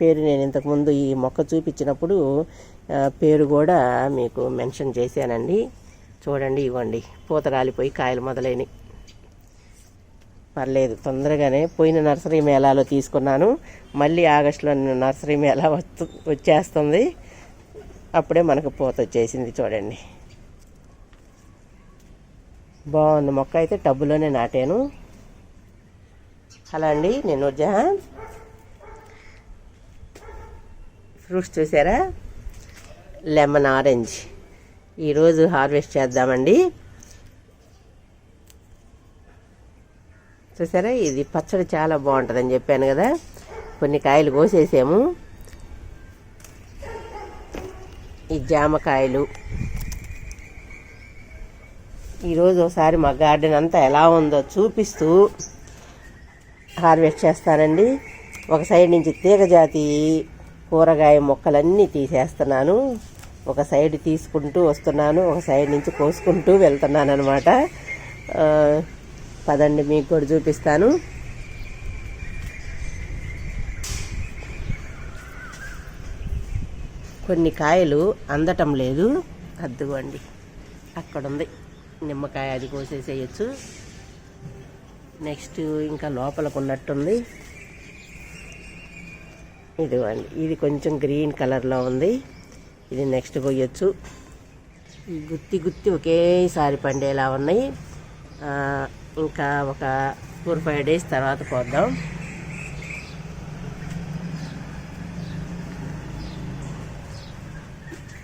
పేరు నేను ఇంతకుముందు ఈ మొక్క చూపించినప్పుడు పేరు కూడా మీకు మెన్షన్ చేశానండి. చూడండి ఇవ్వండి. పూత రాలిపోయి కాయలు మొదలైనవి పర్లేదు తొందరగానే పోయిన నర్సరీ మేళాలో తీసుకున్నాను. మళ్ళీ ఆగస్టులో నర్సరీ మేళా వస్తు వచ్చేస్తుంది. అప్పుడే మనకు పూత వచ్చేసింది చూడండి. బాగుంది మొక్క అయితే టబ్బులోనే నాటాను. అలా అండి నేను జహాన్ ఫ్రూట్స్ చూసారా? Lemon orange. ఈరోజు హార్వెస్ట్ చేద్దామండి. చూసారా? ఇది పచ్చడి చాలా బాగుంటుందని చెప్పాను కదా. కొన్ని కాయలు కోసేసాము. ఈ జామకాయలు. ఈరోజు ఒకసారి మా గార్డెన్ అంతా ఎలా ఉందో చూపిస్తూ హార్వెస్ట్ చేస్తానండి. ఒక సైడ్ నుంచి తీగ జాతి కూరగాయ మొక్కలన్నీ తీసేస్తున్నాను. ఒక సైడ్ తీసుకుంటూ వస్తున్నాను ఒక సైడ్ నుంచి కోసుకుంటూ వెళ్తున్నాను అనమాట పదండి మీకు కూడా చూపిస్తాను. కొన్ని కాయలు అందటం లేదు. అద్దుకోండి అక్కడ ఉంది నిమ్మకాయ అది కోసేసేయచ్చు. నెక్స్ట్ ఇంకా లోపలకు ఉన్నట్టుంది ఇదిగోండి ఇది కొంచెం గ్రీన్ కలర్లో ఉంది. ఇది నెక్స్ట్ కొయ్యొచ్చు గుత్తి గుత్తి ఒకేసారి పండేలా ఉన్నాయి. ఇంకా ఒక ఫోర్ ఫైవ్ డేస్ తర్వాత పోద్దాం.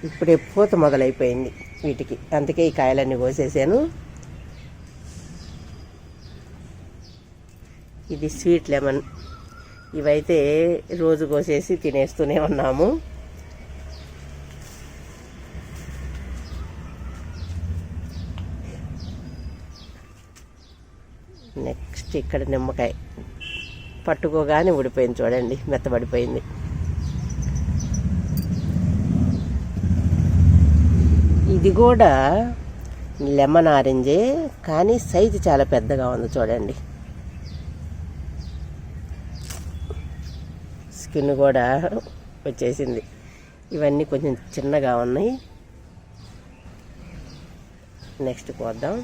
ఇప్పుడే పూత మొదలైపోయింది వీటికి. అందుకే ఈ కాయలన్నీ కోసేసాను. ఇది స్వీట్ లెమన్. ఇవైతే రోజు కోసేసి తినేస్తూనే ఉన్నాము. నెక్స్ట్ ఇక్కడ నిమ్మకాయ. పట్టుకోగానే ఊడిపోయింది చూడండి మెత్తబడిపోయింది. ఇది కూడా లెమన్ ఆరెంజే కానీ సైజు చాలా పెద్దగా ఉంది చూడండి. స్కిన్ కూడా వచ్చేసింది. ఇవన్నీ కొంచెం చిన్నగా ఉన్నాయి. నెక్స్ట్ కోద్దాం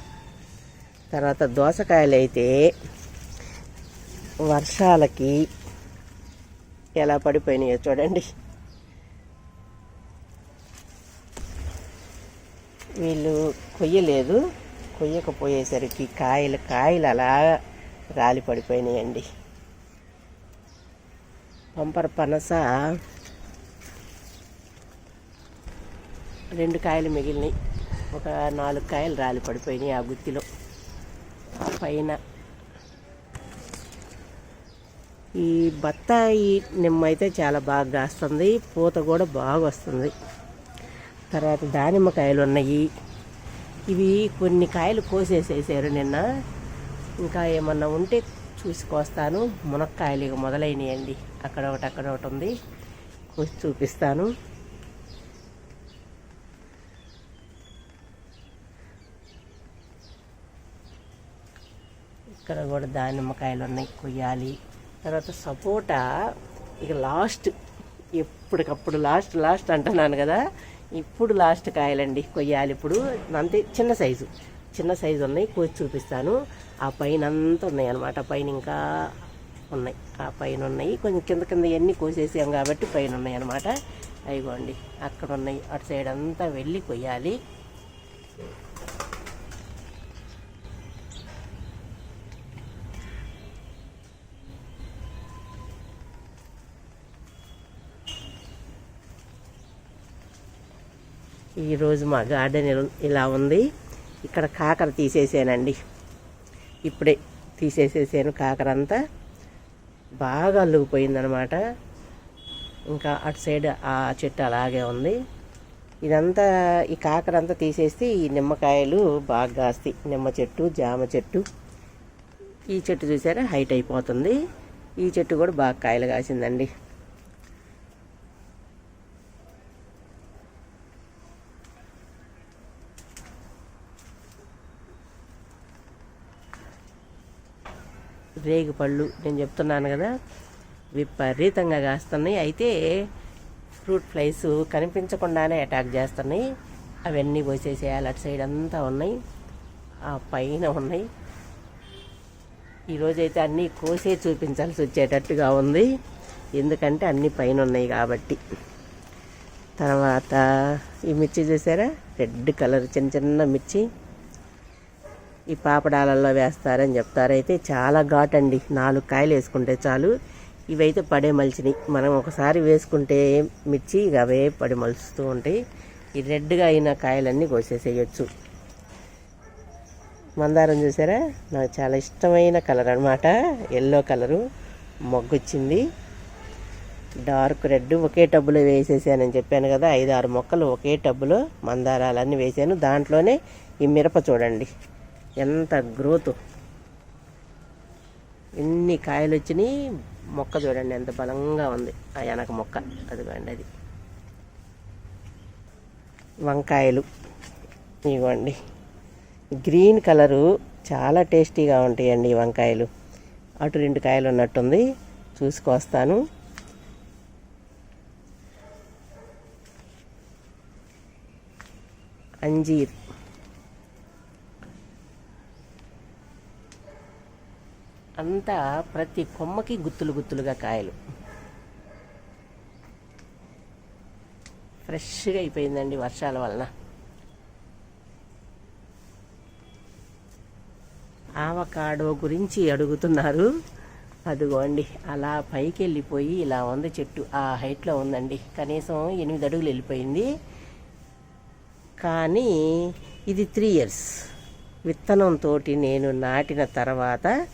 తర్వాత దోసకాయలు అయితే వర్షాలకి ఎలా పడిపోయినాయో చూడండి. వీళ్ళు కొయ్యలేదు. కొయ్యకపోయేసరికి కాయలు కాయలు అలా రాలి పడిపోయినాయండి. పంపర పనస. రెండు కాయలు మిగిలినాయి. ఒక నాలుగు కాయలు రాలి పడిపోయినాయి ఆ గుత్తిలో. ఆ పైన ఈ బత్తాయి నిమ్మ అయితే చాలా బాగా కాస్తుంది. పూత కూడా బాగా వస్తుంది. తర్వాత దానిమ్మకాయలు ఉన్నాయి. ఇవి కొన్ని కాయలు కోసేసేసారు నిన్న. ఇంకా ఏమన్నా ఉంటే చూసుకొస్తాను. మునక్కాయలు ఇక మొదలైనయండి. అక్కడ ఒకటి అక్కడ ఒకటి ఉంది. కోసి చూపిస్తాను. ఇక్కడ కూడా దానిమ్మకాయలు ఉన్నాయి కొయ్యాలి. తర్వాత సపోటా ఇక లాస్ట్. ఎప్పటికప్పుడు లాస్ట్ లాస్ట్ అంటున్నాను కదా. ఇప్పుడు లాస్ట్ కాయలండి. కొయ్యాలి ఇప్పుడు. అంతే చిన్న సైజు. చిన్న సైజు ఉన్నాయి కోసి చూపిస్తాను. ఆ పైన అంతా ఉన్నాయి అనమాట పైన ఇంకా ఉన్నాయి. ఆ పైన ఉన్నాయి. కొంచెం కింద కింద ఇవన్నీ కోసేసాం కాబట్టి పైన ఉన్నాయి అనమాట అయిగోండి అక్కడ ఉన్నాయి. అటు సైడ్ అంతా వెళ్ళి కొయ్యాలి. ఈరోజు మా గార్డెన్ ఇలా ఉంది. ఇక్కడ కాకర తీసేసానండి. ఇప్పుడే తీసేసేసాను కాకర అంతా బాగా అల్లుకుపోయిందనమాట. ఇంకా అటు సైడ్ ఆ చెట్టు అలాగే ఉంది. ఇదంతా ఈ కాకర అంతా తీసేస్తే ఈ నిమ్మకాయలు బాగా కాస్తాయి. నిమ్మ చెట్టు జామ చెట్టు. ఈ చెట్టు చూసారా? హైట్ అయిపోతుంది. ఈ చెట్టు కూడా బాగా కాయలు కాసిందండి. రేగి పళ్ళు నేను చెప్తున్నాను కదా విపరీతంగా కాస్తున్నాయి. అయితే ఫ్రూట్ ఫ్లైస్ కనిపించకుండానే అటాక్ చేస్తున్నాయి. అవన్నీ పోసేసేయాలి. అటు సైడ్ అంతా ఉన్నాయి. ఆ పైన ఉన్నాయి. ఈరోజైతే అన్నీ కోసే చూపించాల్సి వచ్చేటట్టుగా ఉంది. ఎందుకంటే అన్నీ పైన ఉన్నాయి కాబట్టి. తర్వాత ఈ మిర్చి చూసారా? రెడ్ కలర్ చిన్న చిన్న మిర్చి. ఈ పాపడాలల్లో వేస్తారని చెప్తారైతే చాలా ఘాట్ అండి నాలుగు కాయలు వేసుకుంటే చాలు. ఇవైతే పడే మలిచినాయి మనం ఒకసారి వేసుకుంటే మిర్చి ఇక అవే పడి మలుస్తూ ఉంటాయి. ఈ రెడ్గా అయిన కాయలన్నీ కోసేసేయచ్చు. మందారం చూసారా? నాకు చాలా ఇష్టమైన కలర్ అనమాట ఎల్లో కలరు. మొగ్గొచ్చింది. Dark red. ఒకే టబ్బులో వేసేసానని చెప్పాను కదా. ఐదు ఆరు మొక్కలు ఒకే టబ్బులో మందారాలన్నీ వేసాను. దాంట్లోనే ఈ మిరప చూడండి. ఎంత గ్రోత్? ఎన్ని కాయలు వచ్చినాయి మొక్క చూడండి ఎంత బలంగా ఉంది. ఆ వెనక మొక్క అదిగోండి అది. వంకాయలు ఇవ్వండి. గ్రీన్ కలరు చాలా టేస్టీగా ఉంటాయండి ఈ వంకాయలు. అటు రెండు కాయలు ఉన్నట్టుంది చూసుకొస్తాను అంజీర్. అంతా ప్రతి కొమ్మకి గుత్తులు గుత్తులుగా కాయలు. ఫ్రెష్గా అయిపోయిందండి వర్షాల వలన. ఆవకాడో గురించి అడుగుతున్నారు. అదిగోండి అలా పైకి వెళ్ళిపోయి ఇలా ఉంది చెట్టు. ఆ హైట్లో ఉందండి. కనీసం ఎనిమిది అడుగులు వెళ్ళిపోయింది. కానీ ఇది త్రీ ఇయర్స్. విత్తనంతో నేను నాటిన తర్వాత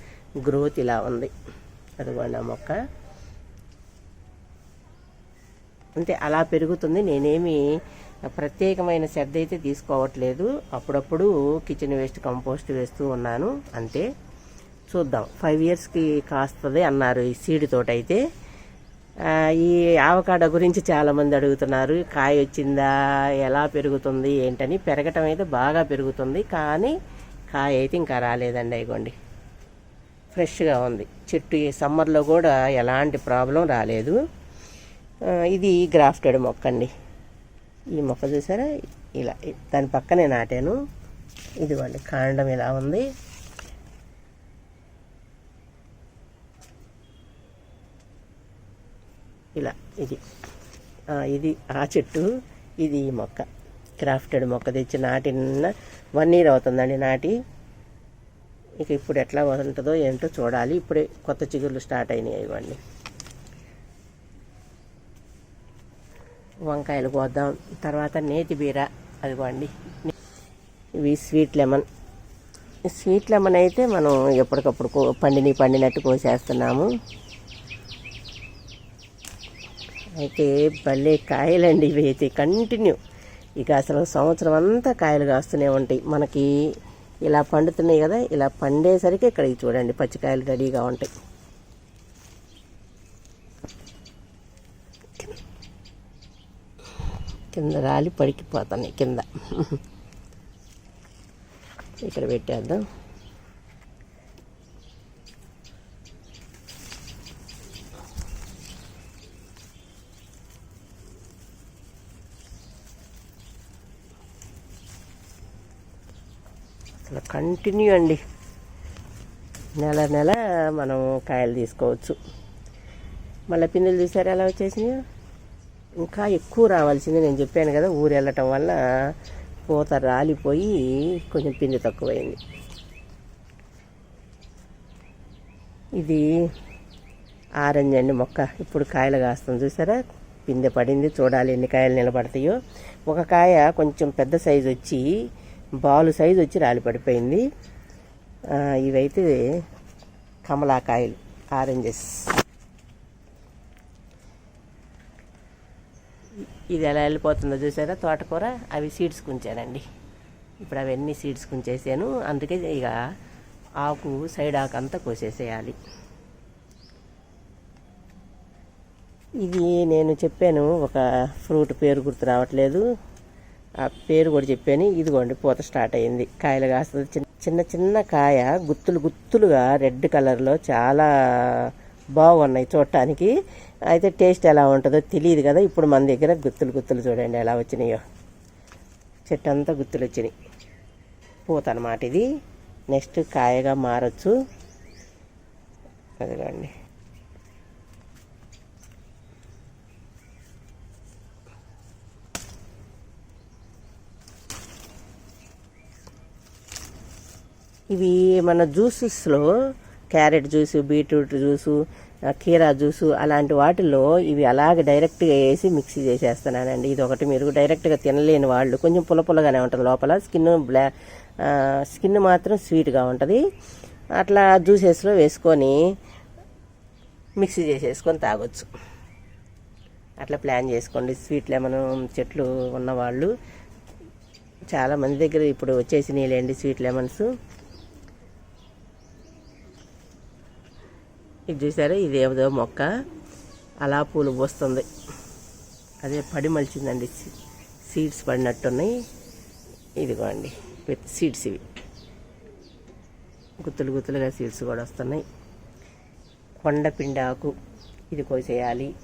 గ్రోత్ ఇలా ఉంది. అదిగోండి ఆ మొక్క. అంటే అలా పెరుగుతుంది. నేనేమి ప్రత్యేకమైన శ్రద్ధ అయితే తీసుకోవట్లేదు. అప్పుడప్పుడు కిచెన్ వేస్ట్ కంపోస్ట్ వేస్తూ ఉన్నాను. అంతే. చూద్దాం. ఫైవ్ ఇయర్స్కి కాస్తుంది అన్నారు ఈ సీడ్ తోట అయితే ఈ ఆవకాడ గురించి చాలామంది అడుగుతున్నారు. కాయ వచ్చిందా? ఎలా పెరుగుతుంది? ఏంటని. పెరగటం అయితే బాగా పెరుగుతుంది. కానీ కాయ అయితే ఇంకా రాలేదండి. అయిగోండి ఫ్రెష్గా ఉంది. చెట్టు ఈ సమ్మర్లో కూడా ఎలాంటి ప్రాబ్లం రాలేదు. ఇది గ్రాఫ్టెడ్ మొక్క అండి. ఈ మొక్క చూసారా? ఇలా దాని పక్కనే నాటాను. ఇదిగోండి కాండం ఇలా ఉంది. ఇలా ఇది. ఇది ఆ చెట్టు ఇది ఈ మొక్క. క్రాఫ్టెడ్ మొక్క తెచ్చి నాటిన వన్ ఇయర్ అవుతుందండి నాటి. ఇక ఇప్పుడు ఎట్లా ఉంటుందో ఏంటో చూడాలి. ఇప్పుడే కొత్త చిగుర్లు స్టార్ట్ అయినాయి ఇవ్వండి వంకాయలు కోద్దాం. తర్వాత నేతి బీర అదిగోండి. ఇవి స్వీట్ లెమన్. స్వీట్ లెమన్ అయితే మనం ఎప్పటికప్పుడు కో- పండిని పండినట్టు కోసేస్తున్నాము. అయితే భలే కాయలండి ఇవి అయితే కంటిన్యూ. ఇక అసలు సంవత్సరం అంతా కాయలు కాస్తూనే ఉంటాయి. మనకి ఇలా పండుతున్నాయి కదా ఇలా పండేసరికి ఇక్కడ చూడండి పచ్చికాయలు రెడీగా ఉంటాయి. కింద రాలి పడికిపోతున్నాయి కింద. ఇక్కడ పెట్టేద్దాం. అసలు కంటిన్యూ అండి. నెల నెల మనం కాయలు తీసుకోవచ్చు. మళ్ళీ పిందెలు చూసారు ఎలా వచ్చేసినాయో? ఇంకా ఎక్కువ రావాల్సింది నేను చెప్పాను కదా ఊరు వెళ్ళటం వల్ల పూత రాలిపోయి కొంచెం పిండి తక్కువైంది. ఇది ఆరెంజ్ అండి మొక్క. ఇప్పుడు కాయలు కాస్తుంది చూసారా? పిందె పడింది చూడాలి ఎన్ని కాయలు నిలబడతాయో. ఒక కాయ కొంచెం పెద్ద సైజు వచ్చి బాలు సైజు వచ్చి రాలి పడిపోయింది. ఇవైతే కమలాకాయలు ఆరెంజెస్. ఇది ఎలా వెళ్ళిపోతుందో చూసారా? తోటకూర అవి సీడ్స్ కుంచానండి. ఇప్పుడు అవన్నీ సీడ్స్ కుంచేసాను. అందుకే ఇక ఆకు సైడ్ ఆకు అంతా కోసేసేయాలి. ఇది నేను చెప్పాను ఒక ఫ్రూట్ పేరు గుర్తు రావట్లేదు. ఆ పేరు కూడా చెప్పాను. ఇదిగోండి పూత స్టార్ట్ అయింది. కాయలు కాస్తుంది. చిన్న చిన్న చిన్న కాయ గుత్తులు గుత్తులుగా రెడ్ కలర్లో చాలా బాగున్నాయి చూడటానికి. అయితే టేస్ట్ ఎలా ఉంటుందో తెలియదు కదా. ఇప్పుడు మన దగ్గర గుత్తులు గుత్తులు చూడండి ఎలా వచ్చినాయో. చెట్టు అంతా గుత్తులు వచ్చినాయి. పూత అన్నమాట ఇది. నెక్స్ట్ కాయగా మారచ్చు. అదిగోండి. ఇవి మన జ్యూసెస్లో క్యారెట్ జ్యూసు బీట్రూట్ జ్యూసు కీరా జ్యూసు అలాంటి వాటిల్లో ఇవి అలాగే డైరెక్ట్గా వేసి మిక్సీ చేసేస్తున్నానండి. ఇది ఒకటి మీరు డైరెక్ట్గా తినలేని వాళ్ళు కొంచెం పులపులగానే ఉంటుంది లోపల. స్కిన్ బ్లా స్కిన్ మాత్రం స్వీట్గా ఉంటుంది. అట్లా జ్యూసెస్లో వేసుకొని మిక్సీ చేసేసుకొని తాగొచ్చు. అట్లా ప్లాన్ చేసుకోండి. స్వీట్ లెమన్ చెట్లు ఉన్నవాళ్ళు చాలా మంది దగ్గర ఇప్పుడు వచ్చేసినాయిలేండి స్వీట్ లెమన్స్. ఇది చూసారా? ఇది ఏదో మొక్క. అలా పూలు పోస్తుంది. అదే పడి మలిచిందండి. సీడ్స్ పడినట్టున్నాయి. ఇదిగోండి. విత్ సీడ్స్ ఇవి. గుత్తులు గుత్తులుగా సీడ్స్ కూడా వస్తున్నాయి. కొండపిండి ఆకు ఇది కోసేయాలి.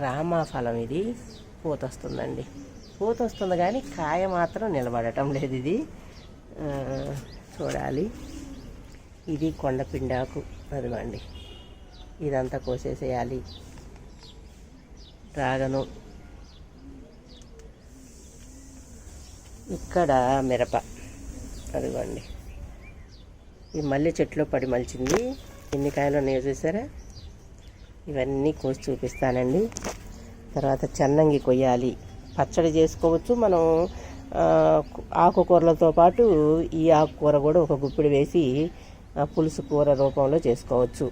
రామాఫలం ఇది. పూత వస్తుందండి. పూత వస్తుంది కానీ కాయ మాత్రం నిలబడటం లేదు ఇది. చూడాలి. ఇది కొండపిండాకు. అదిగోండి. ఇదంతా కోసేసేయాలి. డ్రాగను ఇక్కడ మిరప. అదిగోండి. ఈ మల్లె చెట్లు పడి మలిచింది. ఎన్ని కాయలు ఉన్నాయో చూసారా? ఇవన్నీ కోసి చూపిస్తానండి. తర్వాత చెన్నంగి కొయ్యాలి. పచ్చడి చేసుకోవచ్చు మనం. ఆకుకూరలతో పాటు ఈ ఆకుకూర కూడా ఒక గుప్పిడి వేసి పులుసు కూర రూపంలో చేసుకోవచ్చు.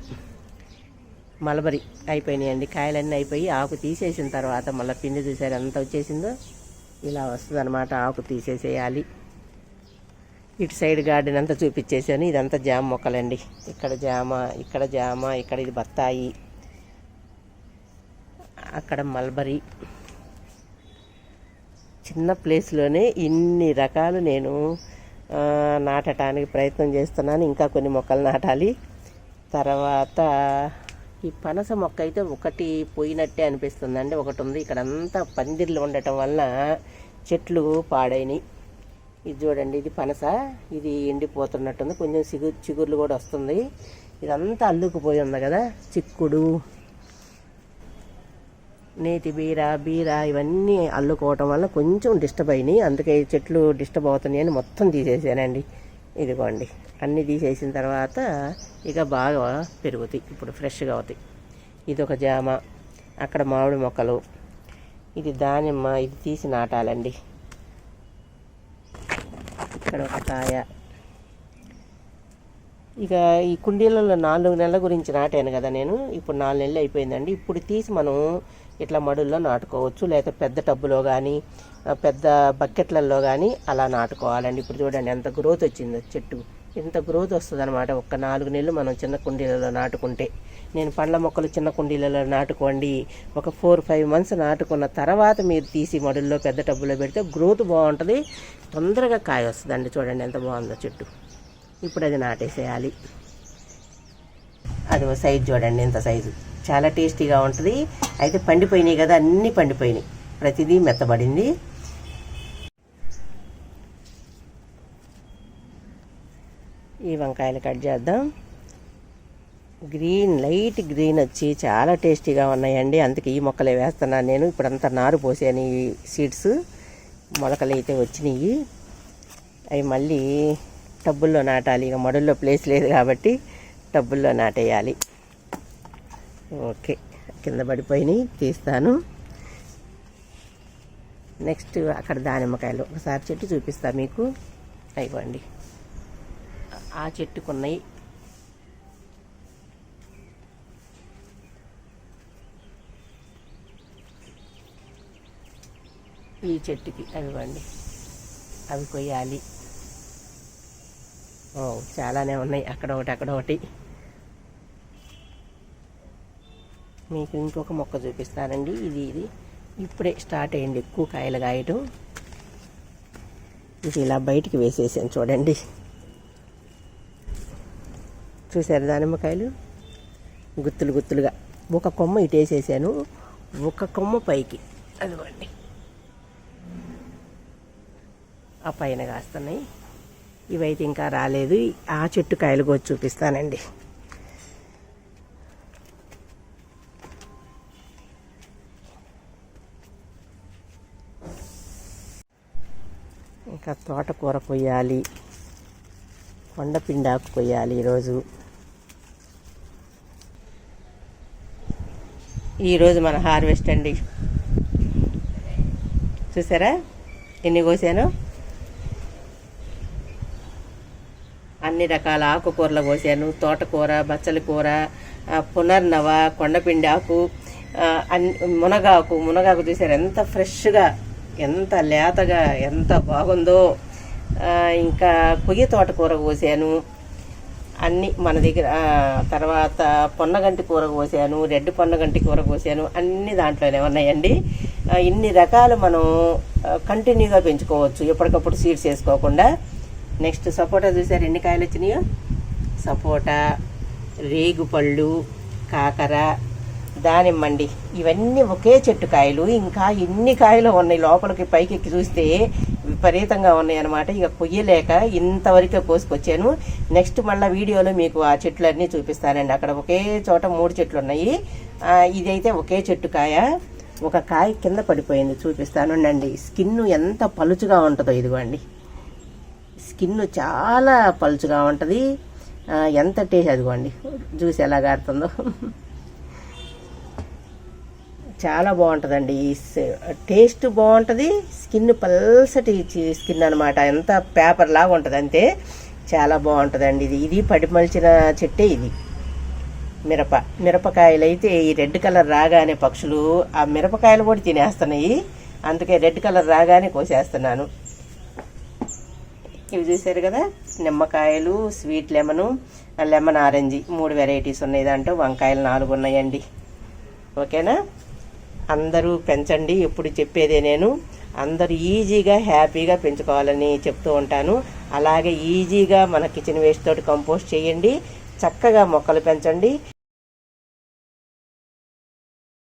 మలబరి అయిపోయినాయండి. కాయలన్నీ అయిపోయి ఆకు తీసేసిన తర్వాత మళ్ళీ పిండి చూసారు ఎంత వచ్చేసిందో? ఇలా వస్తుంది అనమాట ఆకు తీసేసేయాలి. ఇటు సైడ్ గార్డెన్ అంతా చూపించేసాను ఇదంతా జామ మొక్కలండి. ఇక్కడ జామ ఇక్కడ జామ ఇక్కడ ఇది బత్తాయి. అక్కడ మల్బరీ. చిన్న ప్లేస్లోనే ఇన్ని రకాలు నేను నాటడానికి ప్రయత్నం చేస్తున్నాను. ఇంకా కొన్ని మొక్కలు నాటాలి. తర్వాత ఈ పనస మొక్క అయితే ఒకటి పోయినట్టే అనిపిస్తుందండి. ఒకటి ఉంది. ఇక్కడ అంతా పందిర్లు ఉండటం వలన చెట్లు పాడైనాయి. ఇది చూడండి. ఇది పనస. ఇది ఎండిపోతున్నట్టుంది. కొంచెం సిగు చిగుర్లు కూడా వస్తుంది. ఇదంతా అల్లుకుపోయి ఉంది కదా. చిక్కుడు నేతి బీర బీర ఇవన్నీ అల్లుకోవటం వల్ల కొంచెం డిస్టర్బ్ అయినాయి. అందుకే చెట్లు డిస్టర్బ్ అవుతున్నాయి అని మొత్తం తీసేసానండి. ఇదిగోండి. అన్నీ తీసేసిన తర్వాత ఇక బాగా పెరుగుతాయి. ఇప్పుడు ఫ్రెష్గా అవుతాయి. ఇది ఒక జామ. అక్కడ మామిడి మొక్కలు. ఇది దానిమ్మ ఇది తీసి నాటాలండి. ఇక్కడ ఒక కాయ. ఇక ఈ కుండీలలో నాలుగు నెలల గురించి నాటాను కదా నేను. ఇప్పుడు నాలుగు నెలలు అయిపోయిందండి. ఇప్పుడు తీసి మనం ఇట్లా మడుల్లో నాటుకోవచ్చు. లేకపోతే పెద్ద టబ్బులో కానీ పెద్ద బకెట్లలో కానీ అలా నాటుకోవాలండి. ఇప్పుడు చూడండి ఎంత గ్రోత్ వచ్చిందో చెట్టు. ఇంత గ్రోత్ వస్తుంది అనమాట ఒక్క నాలుగు నెలలు మనం చిన్న కుండీలలో నాటుకుంటే. నేను పండ్ల మొక్కలు చిన్న కుండీలలో నాటుకోండి. ఒక ఫోర్ ఫైవ్ మంత్స్ నాటుకున్న తర్వాత మీరు తీసి మడుల్లో పెద్ద టబ్బులో పెడితే గ్రోత్ బాగుంటుంది. తొందరగా కాయ వస్తుందండి. చూడండి ఎంత బాగుందో చెట్టు. ఇప్పుడు అది నాటేసేయాలి. అది సైజు చూడండి ఇంత సైజు. చాలా టేస్టీగా ఉంటుంది. అయితే పండిపోయినాయి కదా అన్నీ పండిపోయినాయి. ప్రతిదీ మెత్తబడింది. ఈ వంకాయలు కట్ చేద్దాం. గ్రీన్ లైట్ గ్రీన్ వచ్చి చాలా టేస్టీగా ఉన్నాయండి. అందుకే ఈ మొక్కలే వేస్తున్నాను నేను. ఇప్పుడంతా నారు పోసాను ఈ సీడ్స్. మొలకలు అయితే వచ్చినాయి. అవి మళ్ళీ టబ్బుల్లో నాటాలి. ఇక మడుల్లో ప్లేస్ లేదు కాబట్టి టబ్బుల్లో నాటేయాలి. ఓకే. కింద పడిపోయినాయి. తీస్తాను. నెక్స్ట్ అక్కడ దానిమ్మకాయలు. ఒకసారి చెట్టు చూపిస్తా మీకు. అయిపోండి. ఆ చెట్టుకున్నాయి. ఈ చెట్టుకి అవివ్వండి అవి కొయ్యాలి. ఓ చాలానే ఉన్నాయి. అక్కడ ఒకటి అక్కడ ఒకటి. మీకు ఇంకొక మొక్క చూపిస్తానండి. ఇది ఇది. ఇప్పుడే స్టార్ట్ అయ్యింది ఎక్కువ కాయలు కాయటం. ఇది ఇలా బయటికి వేసేసాను చూడండి. చూసారు దానిమ్మకాయలు? గుత్తులు గుత్తులుగా. ఒక కొమ్మ ఇటేసేసాను ఒక కొమ్మ పైకి. అదిగోండి. ఆ పైన కాస్తున్నాయి. ఇవైతే ఇంకా రాలేదు. ఆ చెట్టు కాయలు కూడా చూపిస్తానండి. ఇంకా తోటకూర కొయ్యాలి. కొండపిండాకు కొయ్యాలి ఈరోజు. ఈరోజు మన హార్వెస్ట్ అండి. చూసారా? ఎన్ని కోసాను? అన్ని రకాల ఆకుకూరలు కోసాను. తోటకూర బచ్చలి కూర పునర్నవ కొండపిండి ఆకు మునగాకు. మునగాకు చూసారు ఎంత ఫ్రెష్గా ఎంత లేతగా ఎంత బాగుందో. ఇంకా కొయ్య తోటకూర కోసాను. అన్ని మన దగ్గర తర్వాత పొన్నగంటి కూర కోసాను. రెడ్ పొన్నగంటి కూర కోసాను. అన్ని దాంట్లోనే ఉన్నాయండి ఇన్ని రకాలు మనం కంటిన్యూగా పెంచుకోవచ్చు. ఎప్పటికప్పుడు సీడ్స్ వేసుకోకుండా. నెక్స్ట్ సపోటా చూసారు ఎన్ని కాయలు వచ్చినాయో? సపోటా రేగుపళ్ళు కాకర దానిమ్మండి ఇవన్నీ ఒకే చెట్టు కాయలు. ఇంకా ఎన్ని కాయలు ఉన్నాయి లోపలికి పైకి ఎక్కి చూస్తే విపరీతంగా ఉన్నాయి అనమాట ఇక కొయ్యలేక ఇంతవరకే కోసుకొచ్చాను. నెక్స్ట్ మళ్ళీ వీడియోలో మీకు ఆ చెట్లన్నీ చూపిస్తానండి. అక్కడ ఒకే చోట మూడు చెట్లు ఉన్నాయి. ఇదైతే ఒకే చెట్టు కాయ. ఒక కాయ కింద పడిపోయింది. చూపిస్తాను. అండి స్కిన్ ఎంత పలుచుగా ఉంటుందో ఇదిగోండి. స్కిన్ చాలా పలుచుగా ఉంటుంది. ఎంత టేస్ట్ అదిగోండి. జ్యూస్ ఎలా గారుతుందో. చాలా బాగుంటుందండి. ఈ టేస్ట్ బాగుంటుంది. స్కిన్ పల్సటి స్కిన్ అనమాట ఎంత పేపర్ లాగా ఉంటుంది అంతే చాలా బాగుంటుందండి ఇది. ఇది పడిమలిచిన చెట్టే ఇది. మిరప మిరపకాయలు అయితే ఈ రెడ్ కలర్ రాగానే పక్షులు ఆ మిరపకాయలు కూడా తినేస్తున్నాయి. అందుకే రెడ్ కలర్ రాగానే కోసేస్తున్నాను. ఇవి చూసారు కదా? నిమ్మకాయలు స్వీట్ లెమను లెమన్ ఆరెంజ్. మూడు వెరైటీస్ ఉన్నాయి దాంట్లో. వంకాయలు నాలుగు ఉన్నాయండి. ఓకేనా? అందరూ పెంచండి. ఎప్పుడు చెప్పేదే నేను. అందరూ ఈజీగా హ్యాపీగా పెంచుకోవాలని చెప్తూ ఉంటాను. అలాగే ఈజీగా మన కిచెన్ వేస్ట్ తోటి కంపోస్ట్ చేయండి. చక్కగా మొక్కలు పెంచండి.